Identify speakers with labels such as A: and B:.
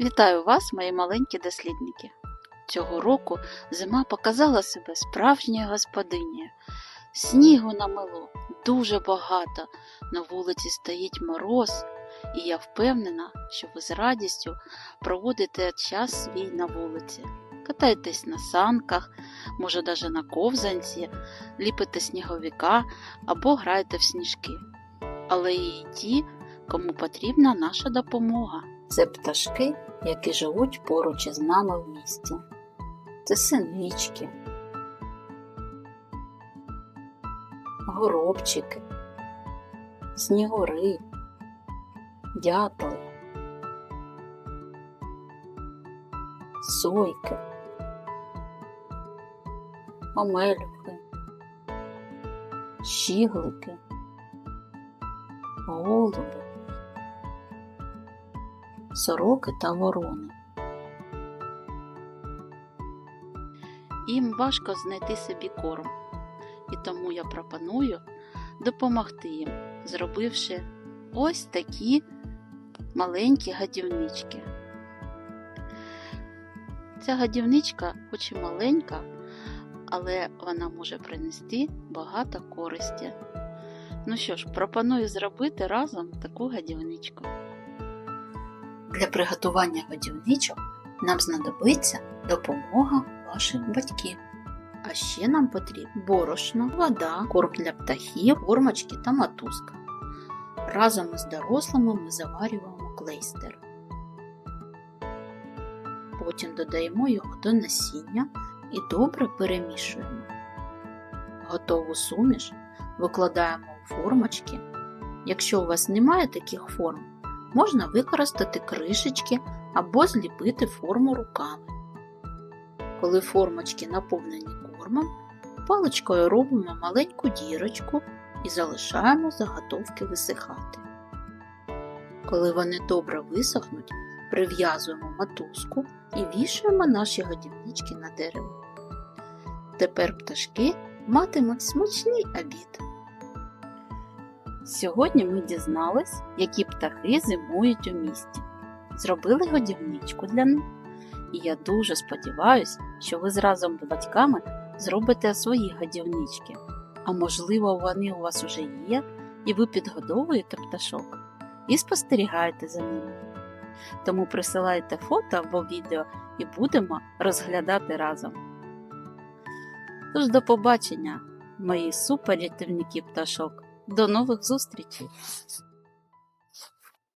A: Вітаю вас, мої маленькі дослідники. Цього року зима показала себе справжньою господинею. Снігу намело дуже багато, на вулиці стоїть мороз, і я впевнена, що ви з радістю проводите час свій на вулиці. Катаєтесь на санках, може навіть на ковзанці, ліпите сніговика або граєте в сніжки. Але і ті, кому потрібна наша допомога. Це пташки, які живуть поруч із нами в місті. Це синички, горобчики, снігури, дятли, сойки, омелюхи, щіглики, голуби сороки та ворони. Їм важко знайти собі корм, і тому я пропоную допомогти їм, зробивши ось такі маленькі гадівнички. Ця гадівничка хоч і маленька, але вона може принести багато користі. Ну що ж, пропоную зробити разом таку гадівничку. Для приготування годівничок нам знадобиться допомога ваших батьків. А ще нам потрібно борошно, вода, корм для птахів, формочки та мотузка. Разом із дорослими ми заварюємо клейстер. Потім додаємо його до насіння і добре перемішуємо. Готову суміш викладаємо у формочки. Якщо у вас немає таких форм, можна використати кришечки або зліпити форму руками. Коли формочки наповнені кормом, паличкою робимо маленьку дірочку і залишаємо заготовки висихати. Коли вони добре висохнуть, прив'язуємо мотузку і вішаємо наші годівнички на дерево. Тепер пташки матимуть смачний обід. Сьогодні ми дізнались, які птахи зимують у місті. Зробили годівничку для них. І я дуже сподіваюся, що ви з разом з батьками зробите свої годівнички. А можливо, вони у вас уже є, і ви підгодовуєте пташок і спостерігаєте за ними. Тому присилайте фото або відео і будемо розглядати разом. Тож до побачення, мої суперрятівники пташок! До нових зустрічей!